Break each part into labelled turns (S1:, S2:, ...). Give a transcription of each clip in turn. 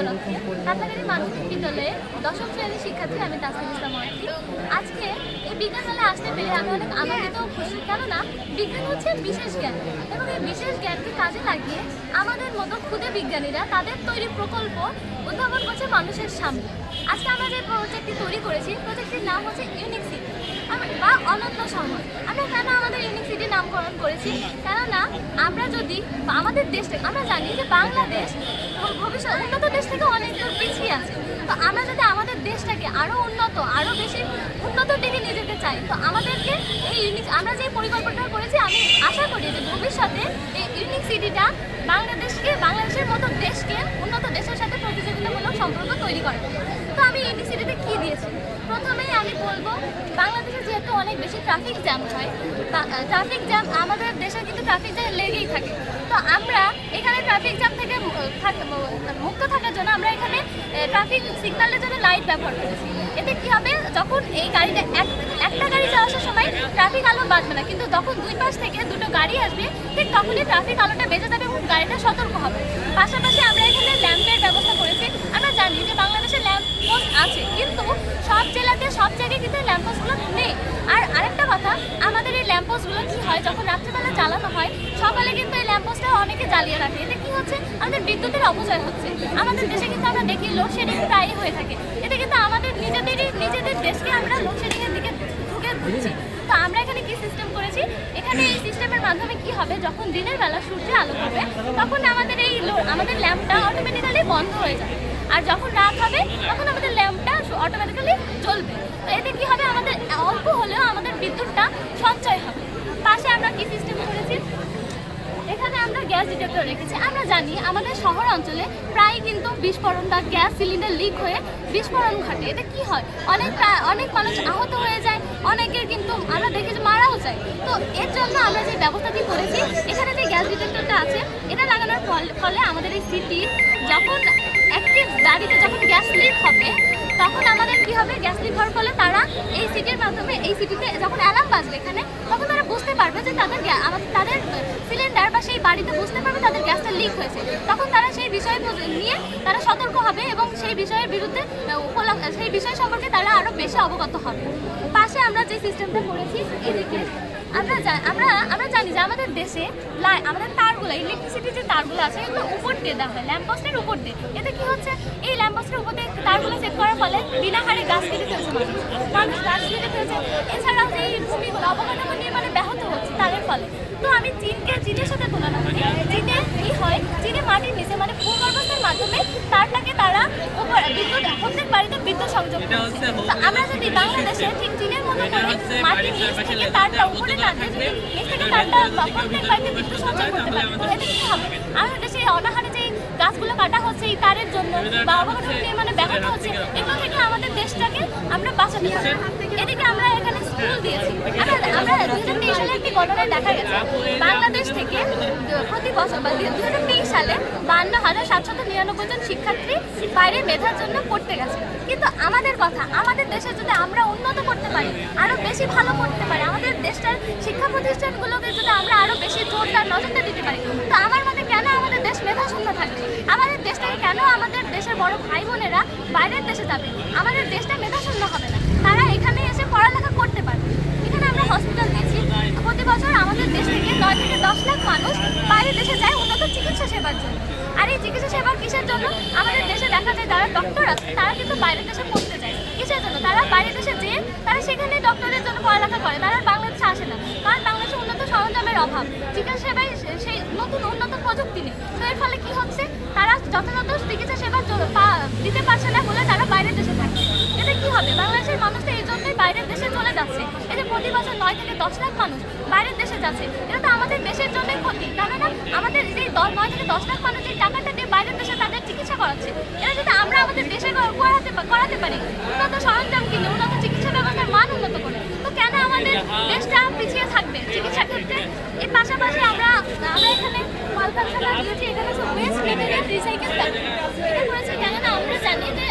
S1: উপলক্ষে কাছাকাছি মাধ্যমিক বিদ্যালয়ে দশম শ্রেণির শিক্ষার্থী আমি তাসমিন ইসলাম অর্থী আজকে এই বিজ্ঞান মেলায় আসতে পেরে আমি অনেক আনন্দিত খুশি, কেননা বিজ্ঞান হচ্ছে বিশেষ জ্ঞান, এবং এই বিশেষ জ্ঞানকে কাজে লাগিয়ে আমাদের মতো ক্ষুদে বিজ্ঞানীরা তাদের তৈরি প্রকল্প উদ্ভাবন করছে মানুষের সামনে। আজকে আমরা যে প্রজেক্টটি তৈরি করেছি প্রজেক্টটির নাম হচ্ছে ইউনিক সিটি বা অনন্য শহর আমরা কেন আমাদের ইউনিক সিটি নামকরণ করেছি? কেননা আমরা যদি আমাদের দেশটা, আমরা জানি যে বাংলাদেশ ভবিষ্যৎ উন্নত দেশ থেকে অনেক দূর পিছিয়ে আছে। তো আমরা যদি আমাদের দেশটাকে আরও উন্নত আরও বেশি উন্নত দিকে নিয়ে যেতে চাই, তো আমাদেরকে এই ইউনিক আমরা যে পরিকল্পনা করেছি, আমি আশা করি যে ভবিষ্যতে এই ইউনিক সিটিটা বাংলাদেশকে, বাংলাদেশের মতো দেশকে, উন্নত দেশের সাথে প্রতিযোগিতামূলক সম্পর্ক তৈরি করে তো আমি ইউনিক সিটিতে কী দিয়েছি? প্রথমেই আমি বলব, বাংলাদেশে যেহেতু অনেক বেশি ট্রাফিক জ্যাম হয়। ট্রাফিক জ্যাম আমাদের দেশে কিন্তু ট্রাফিক জ্যাম লেগেই থাকে। তো আমরা এখানে ট্রাফিক জ্যাম থেকে মুক্ত থাকার জন্য আমরা এখানে ট্রাফিক সিগন্যালের জন্য লাইট ব্যবহার করেছি। এতে কি হবে? যখন এই গাড়িটা এক, একটা গাড়ি যাওয়ার আসার সময় ট্রাফিক আলো বাজবে না। কিন্তু যখন দুই পাশ থেকে দুটো গাড়ি আসবে, ঠিক তখনই ট্রাফিক আলোটা বেজে যাবে এবং গাড়িটা সতর্ক হবে। পাশাপাশি আমরা এখানে ল্যাম্পের ব্যবস্থা করেছি। আমরা জানি যে বাংলাদেশে ল্যাম্প পোস্ট আছে, কিন্তু সব এই কি হয়? যখন রাত্রিবেলা জ্বালানো হয়, সকালে কিন্তু এই ল্যাম্প পোস্টটা অনেকে জ্বালিয়ে রাখে। এতে কি হচ্ছে? আমাদের বিদ্যুতের অপচয় হচ্ছে। আমাদের দেশে কিন্তু আমরা দেখি লোডশেডিং প্রায়ই হয়ে থাকে। এতে কিন্তু আমাদের নিজেদেরই, নিজেদের দেশকে আমরা লোডশেডিং এর দিকে ঢুকে দিচ্ছি। তো আমরা এখানে কি সিস্টেম করেছি? এখানে এই সিস্টেমের মাধ্যমে কি হবে? যখন দিনের বেলা সূর্যে আলো হবে, তখন আমাদের এই আমাদের ল্যাম্পটা অটোমেটিক্যালি বন্ধ হয়ে যাবে। আর যখন রাত হবে, তখন আমাদের ল্যাম্পটা অটোমেটিক্যালি জ্বলবে। এতে কি হবে? আমাদের অল্প হলেও আমাদের বিদ্যুৎটা সঞ্চয় হবে পাশে আমরা কি সিস্টেম করেছি এখানে আমরা রেখেছে। আমরা জানি আমাদের শহর অঞ্চলে প্রায় কিন্তু বিস্ফোরণ বা গ্যাস সিলিন্ডার লিক হয়ে বিস্ফোরণ ঘটে। এটা কি হয়? অনেক অনেক মানুষ আহত হয়ে যায়, অনেকের কিন্তু আমরা দেখেছি মারাও যায়। তো এর জন্য আমরা যে ব্যবস্থাটি করেছি তখন আমাদের কি হবে? গ্যাস লিক হওয়ার ফলে তারা এই সিটির মাধ্যমে, এই সিটিতে যখন অ্যালার্ম বাজবে এখানে, তখন তারা বুঝতে পারবে যে তাদের তাদের সিলিন্ডার বা সেই বাড়িতে বুঝতে পারবে তাদের গ্যাসটা লিক হয়েছে। তখন তারা সেই বিষয় নিয়ে তারা সতর্ক হবে এবং সেই বিষয়ের বিরুদ্ধে সেই বিষয় সম্পর্কে তারা আরও বেশি অবগত হবে। পাশে আমরা যে সিস্টেমটা করেছি এদিকে আমরা আমরা আমরা জানি যে আমাদের দেশে আমাদের তারগুলো ইলেকট্রিসিটির যে তারগুলো আছে, এগুলো উপর দিয়ে দেওয়া হয় ল্যাম্পপোস্টের উপর দিয়ে। এতে কি হচ্ছে? এই ল্যাম্পপোস্টের উপর দিয়ে তারগুলো সেট করার ফলে বিনা হারে গাছ কেটে ফেলছে মানুষ। মানুষ গাছ কেটে ফেলছে। এছাড়াও যে এই ভূমিগুলো অবকাঠামো নির্মাণে ব্যাহত হচ্ছে তাদের ফলে। তো আমি চীনকে চীনের সাথে তুলনা করি। চীনে কি হয়? চীনে মাটির নিচে মানে ভূগর্ভস্থের মাধ্যমে তারটাকে তারা বাড়িতে বিদ্যুৎ সংযোগ আমরা যদি বাংলাদেশে ঠিক চীনের মতো করে মাটির নিচ থেকে তারটা উপরে টানতে যদি নিচ থেকে তারটা প্রত্যেক বাড়িতে বিদ্যুৎ সংযোগ করতে পারি তাহলে কি হবে। আমাদের দেশে অনাহারে যে গাছগুলো কাটা হচ্ছে এই তারের জন্য বা অবকাঠামো নির্মাণে ব্যাহত হচ্ছে এগুলো থেকে আমরা বাঁচাতে পারি এদিকে আমরা এখানে স্কুল দিয়েছি। আমরা দু হাজার তেইশ সালে একটি গণনায় দেখা গেছে। বাংলাদেশ থেকে প্রতি বছর বা দু হাজার তেইশ সালে বান্ন হাজার সাতশত নিরানব্বই জন শিক্ষার্থী বাইরে মেধার জন্য পড়তে গেছে। কিন্তু আমাদের কথা, আমাদের দেশে যদি আমরা উন্নত করতে পারি, আরও বেশি ভালো করতে পারি, আমাদের দেশটার শিক্ষা প্রতিষ্ঠানগুলোকে যদি আমরা আরও বেশি জোরদার নজরটা দিতে পারি, তো আমার মতে কেন আমাদের দেশ মেধা শূন্য থাকবে? আমাদের দেশটাকে কেন আমাদের দেশের বড় ভাই বোনেরা বাইরের দেশে যাবে? আমাদের দেশটা মেধা শূন্য হবে না তারা এখানে এসে পড়ালেখা করতে পারবে এখানে আমরা হসপিটাল দিয়েছি প্রতি বছর আমাদের দেশ থেকে নয় থেকে দশ লাখ মানুষ বাইরের দেশে যায় উন্নত চিকিৎসা সেবার জন্য আর এই চিকিৎসা সেবা কিসের জন্য আমাদের দেশে দেখা যায় যারা ডক্টর আছে, তারা কিন্তু বাইরের দেশে পড়তে যায়। কিসের জন্য? তারা বাইরের দেশে যেয়ে তারা সেখানে ডক্টরের জন্য পড়ালেখা করে। তারা বাংলাদেশে আসে না। কারণ বাংলাদেশে উন্নত সরঞ্জামের অভাব। চিকিৎসা সেবায় সেই নতুন উন্নত প্রযুক্তি নেই। তো এর ফলে কি হচ্ছে? তারা যথাযথ চিকিৎসা সেবা দিতে পারছে না বলে তারা বাইরের দেশে থাকে। এতে কি হবে? বাংলাদেশের মানুষ তো এই জন্যই বাইরের দেশে চলে যাচ্ছে। যে প্রতি বছর নয় থেকে দশ লাখ মানুষ বাইরের দেশে যাচ্ছে। এটা তো আমাদের দেশের জন্যই ক্ষতি। কেননা আমাদের যে নয় থেকে দশ লাখ মানুষ যে করাচ্ছে এরা যদি আমরা আমাদের দেশে করাতে করাতে পারি। উন্নত সরঞ্জাম কিনে, উন্নত চিকিৎসা ব্যবস্থার মান উন্নত করে। তো কেন আমাদের দেশটা পিছিয়ে থাকবে চিকিৎসা ক্ষেত্রে? এর পাশাপাশি আমরা আমরা এখানে কলকারখানা দিয়েছি এখানে সব ওয়েস্ট মেটেরিয়াল রিসাইকেল এটা কেননা আমরা জানি যে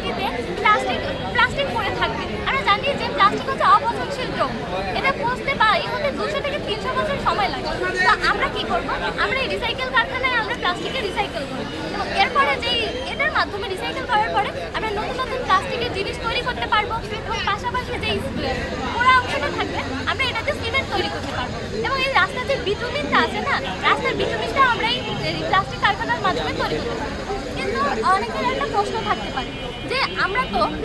S1: পরিস্থিতিতে প্লাস্টিক প্লাস্টিক পড়ে থাকবে। আমরা জানি যে প্লাস্টিক হচ্ছে অপচনশীল দ্রব্য। এটা পচতে বা এই হতে দুশো থেকে তিনশো বছর সময় লাগে। তো আমরা কি করব? আমরা এই রিসাইকেল কারখানায় আমরা প্লাস্টিকে রিসাইকেল করব। এবং এরপরে যে এটার মাধ্যমে রিসাইকেল করার পরে আমরা নতুন নতুন প্লাস্টিকের জিনিস তৈরি করতে পারব। এবং পাশাপাশি যে পোড়া অংশটা থাকবে, আমরা এটাতে সিমেন্ট তৈরি করতে পারব। এবং এই রাস্তার যে বিদ্যুৎটা আছে না, রাস্তার বিদ্যুৎটা আমরা এই প্লাস্টিক কারখানার মাধ্যমে তৈরি করতে পারব। কিন্তু অনেকের একটা প্রশ্ন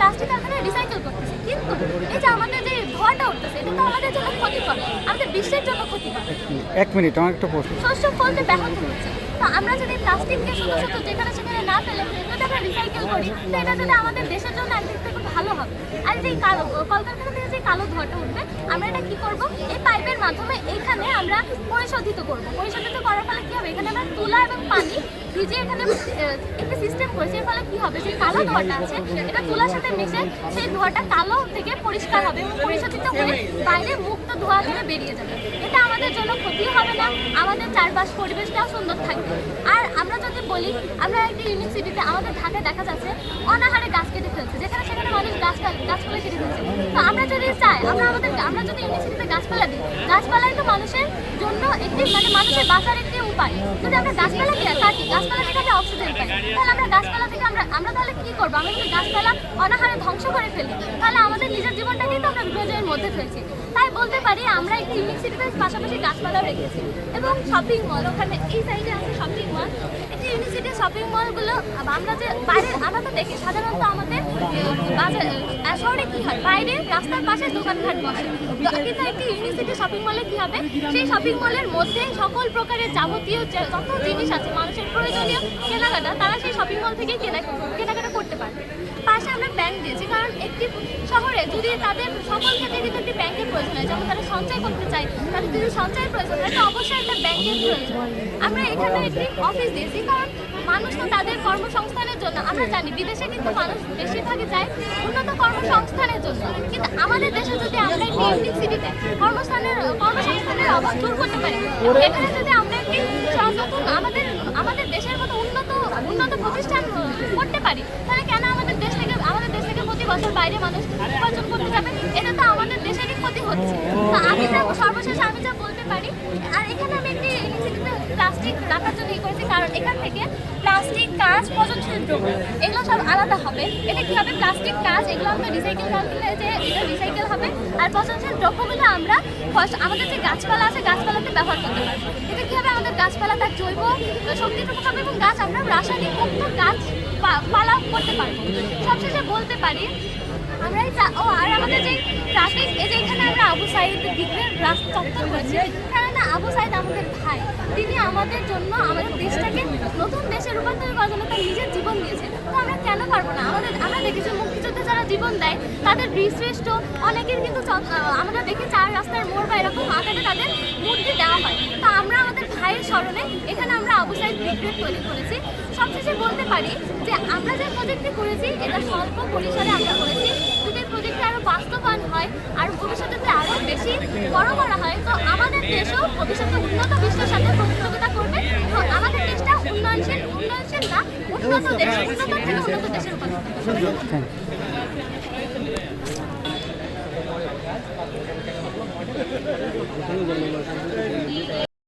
S1: প্লাস্টিক কারখানায় রিসাইকেল করতেছি। কিন্তু এই যে আমাদের যে ধোঁয়াটা উঠতেছে এটা তো আমাদের জন্য ক্ষতিকর। আমাদের বিশ্বের জন্য ক্ষতিকর।
S2: এক মিনিট আমার একটা প্রশ্ন।
S1: শস্য ফলতে ব্যাহত হচ্ছে। তো আমরা যদি প্লাস্টিককে শুধু শুধু যেখানে সেখানে না ফেলে যদি আমরা রিসাইকেল করি তো এটা যদি আমাদের দেশের জন্য একদিক থেকে ভালো হবে। আর যে এই কালো কলকারখানা থেকে যে কালো ধোঁয়াটা উঠবে আমরা এটা কি করব? এই পাইপের মাধ্যমে এখানে আমরা পরিশোধিত করব। পরিশোধিত করার ফলে কি হবে? এখানে আমরা তুলা এবং পানি ভিজে এখানে একটা সিস্টেম করেছি ফলে কি হবে? যে কালো ধোঁয়াটা আছে, এটা তুলার সাথে মিশে সেই ধোঁয়াটা কালো থেকে পরিষ্কার হবে এবং পরিশোধিত হয়ে বাইরে মুক্ত ধোঁয়া ধরে বেরিয়ে যাবে। এটা আমাদের জন্য ক্ষতি হবে না, আমাদের চারপাশ পরিবেশটাও সুন্দর থাকবে। আর আমরা যদি বলি, আমরা একটা ইউনিভার্সিটিতে আমাদের ঢাকায় দেখা যাচ্ছে, অনাহারে গাছ কেটে ফেলছে। যেখানে সেখানে মানুষ গাছ গাছপালা কেটে ফেলছে। তো আমরা যদি চাই, আমরা আমাদের, আমরা যদি ইউনিভার্সিটিতে গাছপালা দিই, গাছপালাই তো মানুষের জন্য একটি মানে মানুষের বাঁচার একটি উপায়। যদি আমরা গাছপালা কাটি গাছপালা থেকে আমরা অক্সিজেন পাই। তাহলে আমরা গাছপালা থেকে আমরা আমরা তাহলে কি করব? আমরা যদি গাছপালা অনাহারে ধ্বংস করে ফেলি, তাহলে আমাদের নিজের জীবনটাকেই তো আমরা বিপর্যয়ের মধ্যে ফেলছি। তাই বলতে পারি, আমরা একটি ইউনিভার্সিটিতে পাশাপাশি গাছপালাও রেখেছি। এবং শপিং মল ওখানে এই সাইডে আছে শপিং মল একটি ইউনিভার্সিটির শপিং মলগুলো আমরা যে বাইরে, আমরা তো দেখি সাধারণত আমাদের বাজার শহরে কি হয়? বাইরে রাস্তার পাশে দোকানঘাট বসে। কিন্তু একটি ইউনিভার্সিটি শপিং মলে কি হবে? সেই শপিং মলের মধ্যে সকল প্রকারের যাবতীয় যত জিনিস আছে, মানুষের প্রয়োজনীয় কেনাকাটা, তারা সেই শপিং মল থেকে কেনা কেনাকাটা করতে পারবে পাশে আমরা ব্যাংক দিয়েছি। কারণ একটি শহরে যদি তাদের সকল ক্ষেত্রে কিন্তু একটি ব্যাংকের প্রয়োজন হয়, যেমন তারা সঞ্চয় করতে চায়, তাদের যদি সঞ্চয়ের প্রয়োজন হয়, তো অবশ্যই একটা ব্যাংকের প্রয়োজন। আমরা এখানে একটি অফিস দিয়েছি, কারণ মানুষ তো তাদের কর্মসংস্থানের জন্য, আমরা জানি বিদেশে কিন্তু মানুষ বেশিরভাগই যায় উন্নত কর্মসংস্থানের জন্য। কিন্তু আমাদের দেশে যদি আমরা একটি ইউনিক সিটিতে কর্মস্থানের, কর্মসংস্থানের অভাব দূর করতে পারি, এখানে যদি আমরা একটি আমাদের আমাদের দেশের মতো উন্নত উন্নত প্রতিষ্ঠান করতে পারি তাহলে কেন আমাদের দেশ থেকে আমাদের দেশ থেকে প্রতি বছর বাইরে মানুষ উপার্জন করতে যাবে, এটা তো আমাদের দেশেরই ক্ষতি হচ্ছে। আমি যা, সর্বশেষ আমি যা বলতে পারি, আর এখানে আমি একটি প্লাস্টিক রাখার জন্য ই করেছি, কারণ এখান থেকে প্লাস্টিক কাঁচ পচনশীল দ্রব্য এগুলো সব আলাদা হবে। এটা কি হবে? প্লাস্টিক কাঁচ, এগুলো আমরা রিসাইকেল করলে যে এটা রিসাইকেল হবে? আর পচনশীল দ্রব্যগুলো আমরা আমাদের যে গাছপালা আছে, গাছপালাতে ব্যবহার করতে পারব। এটা কি হবে? আমাদের গাছপালা, তার জৈব শক্তিটুকু পাবে এবং গাছ, আমরা রাসায়নিক মুক্ত গাছ পালা করতে পারব। সবশেষে বলতে পারি আমরা এই ও, আর আমাদের যে ট্রাফিক এই যে এখানে আমরা আবু সাইদ বিজ্ঞান রাস্তা চত্বর করেছি। কেননা আবু সাইদ আমাদের ভাই। তিনি আমাদের জন্য আমাদের দেশটাকে নতুন দেশে রূপান্তর করার জন্য তার নিজের জীবন দিয়েছে তো আমরা কেন পারব না? আমাদের আমরা দেখেছি মুক্তিযুদ্ধে যারা জীবন দেয়, তাদের বীরশ্রেষ্ঠ অনেকের কিন্তু আমরা দেখি চার রাস্তার মোড় বা এরকম আকারে তাদের মূর্তি দেওয়া হয়। তো আমরা আমাদের ভাইয়ের স্মরণে এখানে আমরা আবু সাইদ ব্রিগেড তৈরি করেছি। সবশেষে বলতে পারি যে আমরা যে প্রজেক্টটি করেছি, এটা স্বল্প পরিসরে আমরা করেছি যদি এই প্রজেক্টটি আরও বাস্তবায়ন হয় আর ভবিষ্যতে আরও বেশি বড় করা হয়, তো আমাদের দেশও ভবিষ্যতে উন্নত বিশ্বের সাথে প্রতিযোগিতা করবে এবং আমাদের দেশটা উন্নয়নশীল উন্নয়নশীল না, উন্নত দেশ, উন্নত থেকে উন্নত দেশের রূপান্তর হবে।
S2: Thank you